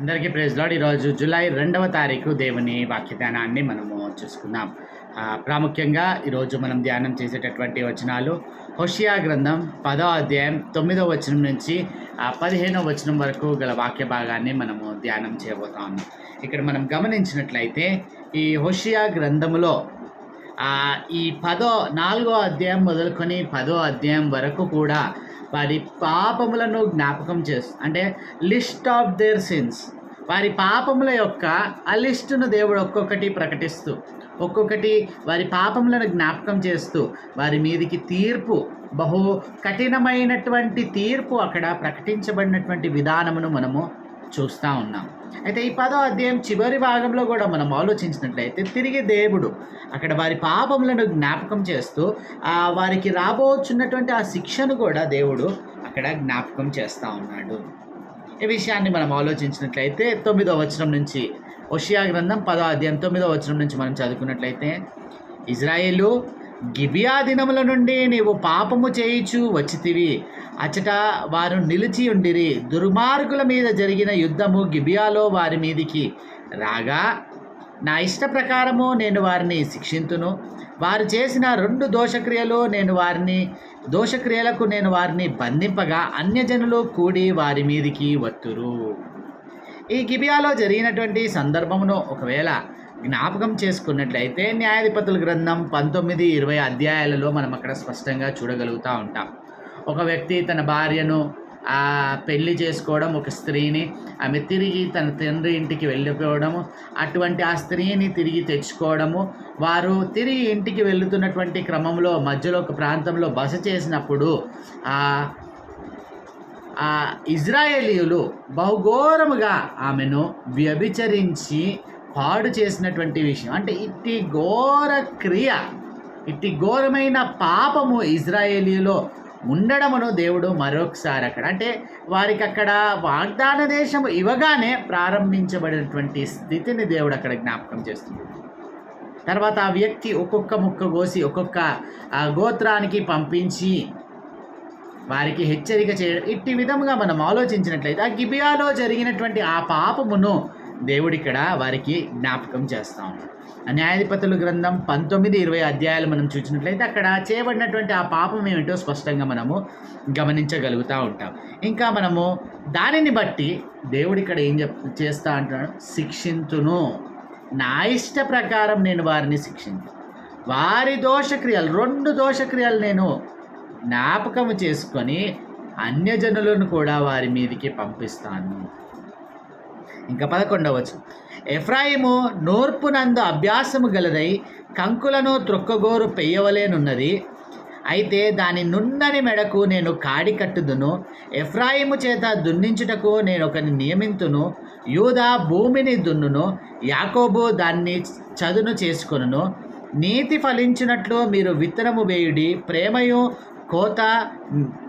అందరికీ praise lord. ఈరోజు July రెండవ తారీఖు దేవుని వాక్యధ్యానాన్ని మనము చూసుకుందాం. ప్రాముఖ్యంగా ఈరోజు మనం ధ్యానం చేసేటటువంటి వచనాలు. హోషియా గ్రంథం పదో అధ్యాయం తొమ్మిదో వచనం నుంచి పదిహేనో వచనం వరకు గల వాక్య భాగాన్ని మనము ధ్యానం చేయబోతాము ఇక్కడ మనం గమనించినట్లయితే ఈ హోషియా గ్రంథములో ఈ పదో నాలుగో అధ్యాయం మొదలుకొని పదో అధ్యాయం వరకు కూడా వారి పాపములను జ్ఞాపకం చేస్తూ అంటే లిస్ట్ ఆఫ్ దేర్ సిన్స్. వారి పాపముల యొక్క ఆ లిస్టును దేవుడు ఒక్కొక్కటి ప్రకటిస్తూ ఒక్కొక్కటి వారి పాపములను జ్ఞాపకం చేస్తూ వారి మీదికి తీర్పు బహు కఠినమైనటువంటి తీర్పు అక్కడ ప్రకటించబడినటువంటి విధానమును మనము చూస్తూ ఉన్నాం. అయితే ఈ పదో అధ్యాయం చివరి భాగంలో కూడా మనం ఆలోచించినట్లయితే తిరిగి దేవుడు అక్కడ వారి పాపములను జ్ఞాపకం చేస్తూ ఆ వారికి రాబోచున్నటువంటి ఆ శిక్షను కూడా దేవుడు అక్కడ జ్ఞాపకం చేస్తూ ఉన్నాడు. ఈ విషయాన్ని మనం ఆలోచించినట్లయితే తొమ్మిదో వచనం నుంచి ఒషియా గ్రంథం పదో అధ్యాయం తొమ్మిదో వచనం నుంచి మనం చదువుకున్నట్లయితే ఇజ్రాయేలు గిబియా దినముల నుండి నీవు పాపము చేయిచు వచ్చితివి. అచట వారు నిలిచి ఉండిరి. దుర్మార్గుల మీద జరిగిన యుద్ధము గిబియాలో వారి మీదికి. రాగా నా ఇష్ట ప్రకారము నేను వారిని శిక్షింతును. వారు చేసిన రెండు దోషక్రియలు నేను వారిని దోషక్రియలకు నేను వారిని బంధింపగా అన్యజనులు కూడి వారి మీదికి వత్తురు. ఈ గిబియాలో జరిగినటువంటి సందర్భమును ఒకవేళ జ్ఞాపకం చేసుకున్నట్లయితే న్యాయాధిపతుల గ్రంథం పంతొమ్మిది ఇరవై అధ్యాయాలలో మనం అక్కడ స్పష్టంగా చూడగలుగుతూ ఉంటాం. ఒక వ్యక్తి తన భార్యను పెళ్ళి చేసుకోవడం ఒక స్త్రీని ఆమె తిరిగి తన తండ్రి ఇంటికి వెళ్ళిపోవడము అటువంటి ఆ స్త్రీని తిరిగి తెచ్చుకోవడము వారు తిరిగి ఇంటికి వెళుతున్నటువంటి క్రమంలో మధ్యలో ఒక ప్రాంతంలో బస చేసినప్పుడు ఆ ఇజ్రాయేలీయులు బహుఘోరముగా ఆమెను వ్యభిచరించి పాడు చేసినటువంటి విషయం. అంటే ఇట్టి ఘోర క్రియ ఇట్టి ఘోరమైన పాపము ఇజ్రాయేలీలో ఉండడమును దేవుడు మరొకసారి అక్కడ అంటే వారికి అక్కడ వాగ్దాన దేశం ఇవ్వగానే ప్రారంభించబడినటువంటి స్థితిని దేవుడు అక్కడ జ్ఞాపకం చేస్తుంది తర్వాత ఆ వ్యక్తి ఒక్కొక్క ముక్క కోసి ఒక్కొక్క ఆ గోత్రానికి పంపించి వారికి హెచ్చరిక చేయడం. ఇట్టి విధముగా మనం ఆలోచించినట్లయితే ఆ గిబియాలో జరిగినటువంటి ఆ పాపమును దేవుడు ఇక్కడ వారికి జ్ఞాపకం చేస్తా. ఉన్నాడు ఆ న్యాయాధిపతుల గ్రంథం పంతొమ్మిది ఇరవై అధ్యాయాలు మనం చూసినట్లయితే అక్కడ చేయబడినటువంటి ఆ పాపం ఏమిటో స్పష్టంగా మనము గమనించగలుగుతూ ఉంటాం. ఇంకా మనము దానిని బట్టి దేవుడు ఇక్కడ ఏం చెప్ చేస్తా అంటున్నాడు? శిక్షించును నా ఇష్ట ప్రకారం నేను వారిని శిక్షించు. వారి దోషక్రియలు రెండు దోషక్రియలు నేను జ్ఞాపకము చేసుకొని అన్యజనులను కూడా వారి మీదకి పంపిస్తాను. ఇంకా పదకొండవచ్చు ఎఫ్రాయిము నోర్పునందు అభ్యాసము గలదై కంకులను త్రొక్కగోరు పెయ్యవలేనున్నది. అయితే దాని నున్నని మెడకు నేను కాడి కట్టుదును. ఎఫ్రాయిము చేత దున్నించుటకు నేను ఒకని నియమింతును. యూదా భూమిని దున్నును. యాకోబు దాన్ని చదును చేసుకొనును. నీతి ఫలించినట్లు మీరు విత్తనము వేయుడి. ప్రేమయు కోత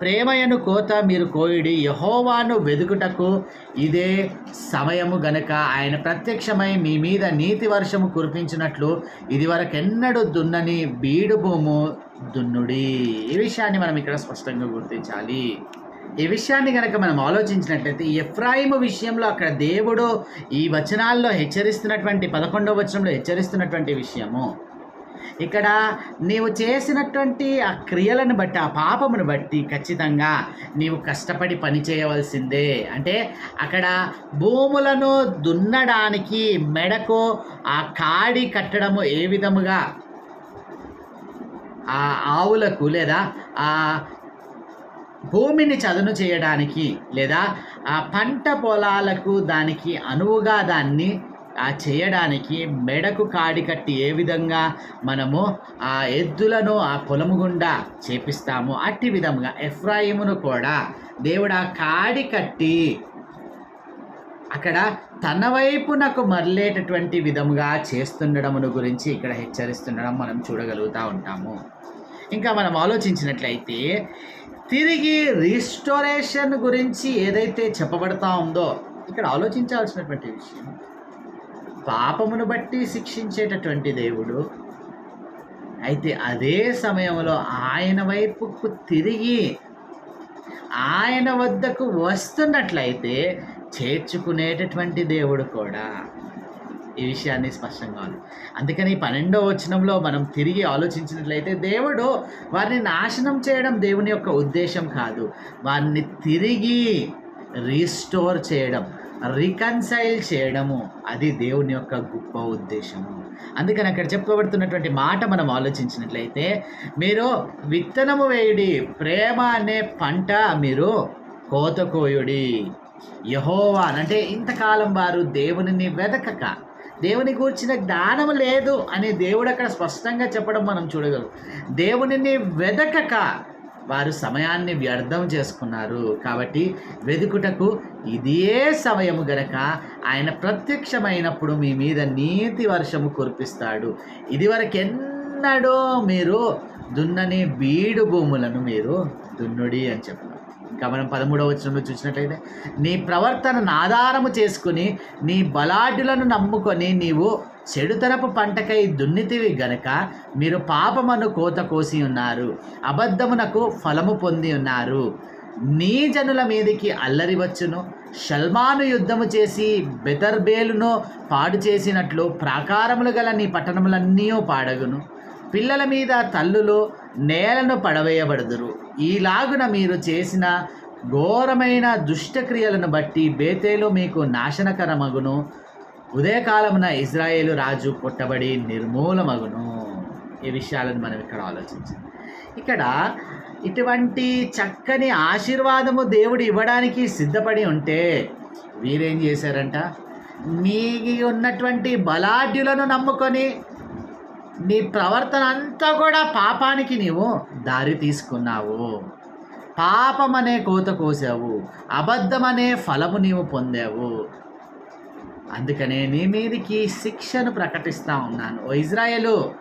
ప్రేమయను కోత మీరు కోయుడి. యహోవాను వెదుకుటకు ఇదే సమయము గనక ఆయన ప్రత్యక్షమై మీ మీద నీతి వర్షము కురిపించినట్లు ఇది వరకెన్నడు దున్నని బీడు భూము దున్నుడి. ఈ విషయాన్ని మనం ఇక్కడ స్పష్టంగా గుర్తించాలి. ఈ విషయాన్ని కనుక మనం ఆలోచించినట్లయితే ఈ ఎఫ్రాయిము విషయంలో అక్కడ దేవుడు ఈ వచనాల్లో హెచ్చరిస్తున్నటువంటి పదకొండవ వచనంలో హెచ్చరిస్తున్నటువంటి విషయము. ఇక్కడ నీవు చేసినటువంటి ఆ క్రియలను బట్టి ఆ పాపమును బట్టి ఖచ్చితంగా నీవు కష్టపడి పని చేయవలసిందే. అంటే అక్కడ భూములను దున్నడానికి మెడకు ఆ కాడి కట్టడము ఏ విధముగా? ఆ ఆవులకు లేదా ఆ భూమిని చదును చేయడానికి లేదా ఆ పంట పొలాలకు దానికి అనువుగా దాన్ని ఆ చేయడానికి మెడకు కాడి కట్టి ఏ విధంగా మనము ఆ ఎద్దులను ఆ పొలము గుండా చేపిస్తాము అట్టి విధముగా ఎఫ్రాయిమును కూడా దేవుడు ఆ కాడి కట్టి అక్కడ తన వైపునకు మరలేటటువంటి విధముగా చేస్తుండడమును గురించి ఇక్కడ హెచ్చరిస్తుండడం మనం చూడగలుగుతూ ఉంటాము. ఇంకా మనం ఆలోచించినట్లయితే తిరిగి రిస్టోరేషన్ గురించి ఏదైతే చెప్పబడతా ఉందో ఇక్కడ ఆలోచించాల్సినటువంటి విషయం పాపమును బట్టి శిక్షించేటటువంటి దేవుడు. అయితే అదే సమయంలో ఆయన వైపుకు తిరిగి ఆయన వద్దకు వస్తున్నట్లయితే చేర్చుకునేటటువంటి దేవుడు కూడా. ఈ విషయాన్ని స్పష్టంగా ఉంది. అందుకని పన్నెండో వచనంలో మనం తిరిగి ఆలోచించినట్లయితే దేవుడు వారిని నాశనం చేయడం దేవుని యొక్క ఉద్దేశం కాదు. వారిని తిరిగి రీస్టోర్ చేయడం. రికన్సైల్ చేయడము. అది దేవుని యొక్క గొప్ప ఉద్దేశము. అందుకని అక్కడ చెప్పబడుతున్నటువంటి మాట మనం ఆలోచించినట్లయితే మీరు విత్తనము వేయుడి ప్రేమ అనే పంట మీరు కోత కోయుడి యహోవా అంటే ఇంతకాలం వారు దేవునిని వెదకక. దేవుని కూర్చిన జ్ఞానం లేదు అని దేవుడు అక్కడ స్పష్టంగా చెప్పడం మనం చూడగలం. దేవునిని వెదకక. వారు సమయాన్ని వ్యర్థం చేసుకున్నారు. కాబట్టి వెదుకుటకు ఇదే సమయము గనక ఆయన ప్రత్యక్షమైనప్పుడు మీ మీద నీతి వర్షము కురిపిస్తాడు. ఇదివరకెన్నడో మీరు దున్నని బీడు భూములను మీరు దున్నుడి అని చెప్పారు. గమనం పదమూడవ వచనంలో చూసినట్లయితే నీ ప్రవర్తనను ఆధారము చేసుకుని నీ బలాఢ్యులను నమ్ముకొని నీవు చెడుతరపు పంటకై దున్నితివి గనక మీరు పాపమును కోత కోసి ఉన్నారు అబద్ధమునకు ఫలము పొంది ఉన్నారు. నీ జనుల మీదికి అల్లరి వచ్చును షల్మాను యుద్ధము చేసి బెదర్బేలును పాడు చేసినట్లు ప్రాకారములు గల నీ పట్టణములన్నీ పాడగును. పిల్లల మీద తల్లులు నేలను పడవేయబడుదురు. ఈలాగున మీరు చేసిన ఘోరమైన దుష్టక్రియలను బట్టి బేతేలు మీకు నాశనకరమగును. ఉదయకాలమున ఇజ్రాయేలు రాజు కొట్టబడి నిర్మూలమగును. ఈ విషయాలను మనం ఇక్కడ ఆలోచించాలి. ఇక్కడ ఇటువంటి చక్కని ఆశీర్వాదము దేవుడు ఇవ్వడానికి సిద్ధపడి ఉంటే వీరేం చేశారంట? మీ ఉన్నటువంటి బలాఢ్యులను నమ్ముకొని నీ ప్రవర్తన అంతా కూడా పాపానికి నీవు దారి తీసుకున్నావు. పాపం అనే కోత కోసావు. అబద్ధం అనే ఫలము నీవు పొందావు. అందుకనే నీ మీదికి శిక్షను ప్రకటిస్తూ ఉన్నాను. ఓ ఇజ్రాయలు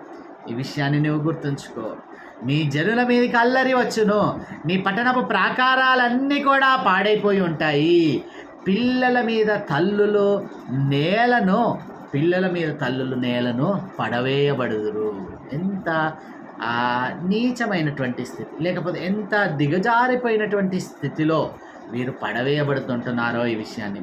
ఈ విషయాన్ని నువ్వు గుర్తుంచుకో. నీ జనుల మీదకి అల్లరి వచ్చును. నీ పట్టణపు ప్రాకారాలన్నీ కూడా పాడైపోయి ఉంటాయి. పిల్లల మీద తల్లులు నేలను పిల్లల మీద తల్లులు నేలను పడవేయబడుదురు. ఎంత నీచమైనటువంటి స్థితి లేకపోతే ఎంత దిగజారిపోయినటువంటి స్థితిలో మీరు పడవేయబడుతుంటున్నారో ఈ విషయాన్ని.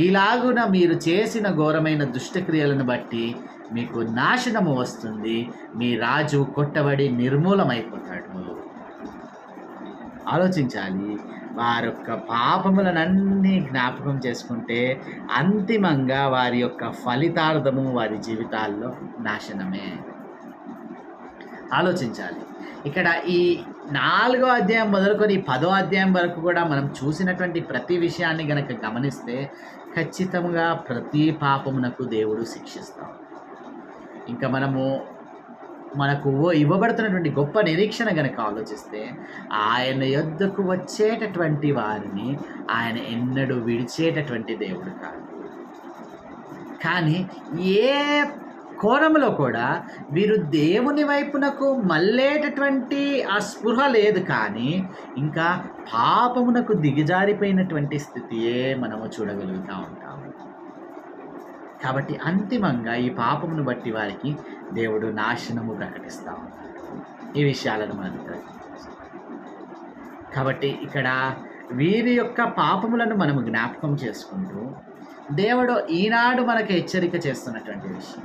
ఈలాగున మీరు చేసిన ఘోరమైన దుష్టక్రియలను బట్టి మీకు నాశనము వస్తుంది మీ రాజు కొట్టబడి నిర్మూలమైపోతాడు. ఆలోచించాలి వారి యొక్క పాపములనన్నీ జ్ఞాపకం చేసుకుంటే అంతిమంగా వారి యొక్క ఫలితార్థము వారి జీవితాల్లో నాశనమే. ఆలోచించాలి. ఇక్కడ ఈ నాలుగో అధ్యాయం మొదలుకొని ఈ పదో అధ్యాయం వరకు కూడా మనం చూసినటువంటి ప్రతి విషయాన్ని గనక గమనిస్తే ఖచ్చితంగా ప్రతి పాపమునకు దేవుడు శిక్షిస్తాం ఇంకా మనము మనకు ఇవ్వబడుతున్నటువంటి గొప్ప నిరీక్షణ గనక ఆలోచిస్తే ఆయన యొద్దకు వచ్చేటటువంటి వారిని ఆయన ఎన్నడూ విడిచేటటువంటి దేవుడు కాదు. కానీ ఏ కోణంలో కూడా వీరు దేవుని వైపునకు మళ్ళేటటువంటి ఆ స్పృహ లేదు కానీ ఇంకా పాపమునకు దిగజారిపోయినటువంటి స్థితియే మనము చూడగలుగుతూ ఉంటాము. కాబట్టి అంతిమంగా ఈ పాపమును బట్టి వారికి దేవుడు నాశనము ప్రకటిస్తూ ఉన్నాడు. ఈ విషయాలను మనం కాబట్టి ఇక్కడ వీరి యొక్క పాపములను మనము జ్ఞాపకం చేసుకుంటూ దేవుడు ఈనాడు మనకు హెచ్చరిక చేస్తున్నటువంటి విషయం.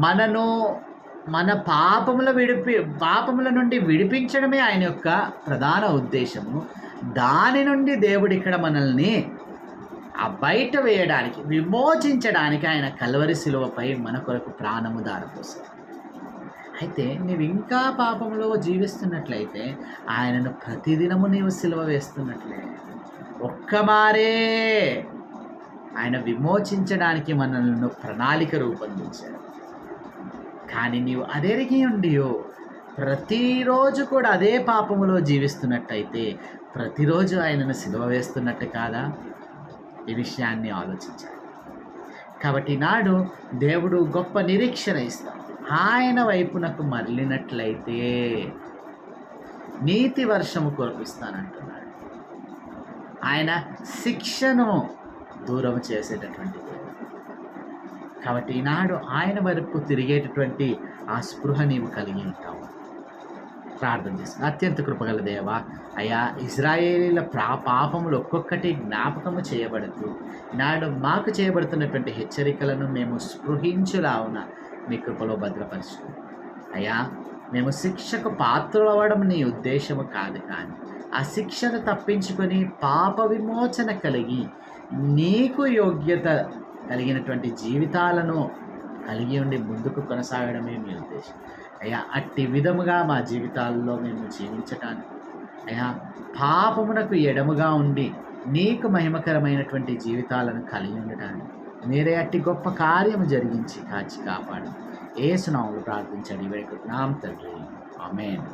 మనను మన పాపముల విడిపి పాపముల నుండి విడిపించడమే ఆయన యొక్క ప్రధాన ఉద్దేశము. దాని నుండి దేవుడు ఇక్కడ మనల్ని ఆ బయట వేయడానికి విమోచించడానికి ఆయన కలవరి శిలువపై మన కొరకు ప్రాణము దారపోసాడు అయితే నీవు ఇంకా పాపంలో జీవిస్తున్నట్లయితే ఆయనను ప్రతిదినము నీవు సిలువ వేస్తున్నట్లే. ఒక్క మారే ఆయన విమోచించడానికి మనల్ని ప్రణాళిక రూపొందించాడు. కానీ నీవు అదేరిగి ఉండియో ప్రతిరోజు కూడా అదే పాపములో జీవిస్తున్నట్టయితే ప్రతిరోజు ఆయనను సిలువ వేస్తున్నట్టు కాదా? ఈ విషయాన్ని ఆలోచించాలి. కాబట్టి నాడు దేవుడు గొప్ప నిరీక్షణ ఇస్తాడు. ఆయన వైపునకు మరలినట్లయితే నీతి వర్షము కురిపిస్తానంటున్నాడు. ఆయన శిక్షను దూరం చేసేటటువంటి కాబట్టి ఈనాడు ఆయన వైపు తిరిగేటటువంటి ఆ స్పృహ నీవు కలిగి ఉంటావు. ప్రార్థన చేసింది అత్యంత కృపగల దేవ అయ్యా ఇజ్రాయేలీల ప్రా పాపములు ఒక్కొక్కటి జ్ఞాపకము చేయబడుతూ నాడు మాకు చేయబడుతున్నటువంటి హెచ్చరికలను మేము స్పృహించులావున మీ కృపలో భద్రపరచు. అయ్యా మేము శిక్షకు పాత్రలవ్వడం నీ ఉద్దేశము కాదు కానీ ఆ శిక్షను తప్పించుకొని పాప విమోచన కలిగి నీకు యోగ్యత కలిగినటువంటి జీవితాలను కలిగి ఉండి ముందుకు కొనసాగడమే మీ ఉద్దేశం. అయ్యా అట్టి విధముగా మా జీవితాల్లో మేము జీవించటానికి అయ్యా పాపమునకు ఎడముగా ఉండి నీకు మహిమకరమైనటువంటి జీవితాలను కలిగి ఉండటానికి మీరే అట్టి గొప్ప కార్యము జరిగించి కాచి కాపాడు. ఏసునాములు ప్రార్థించండి. వేడుకుంటున్నాం తండ్రి. ఆమెను.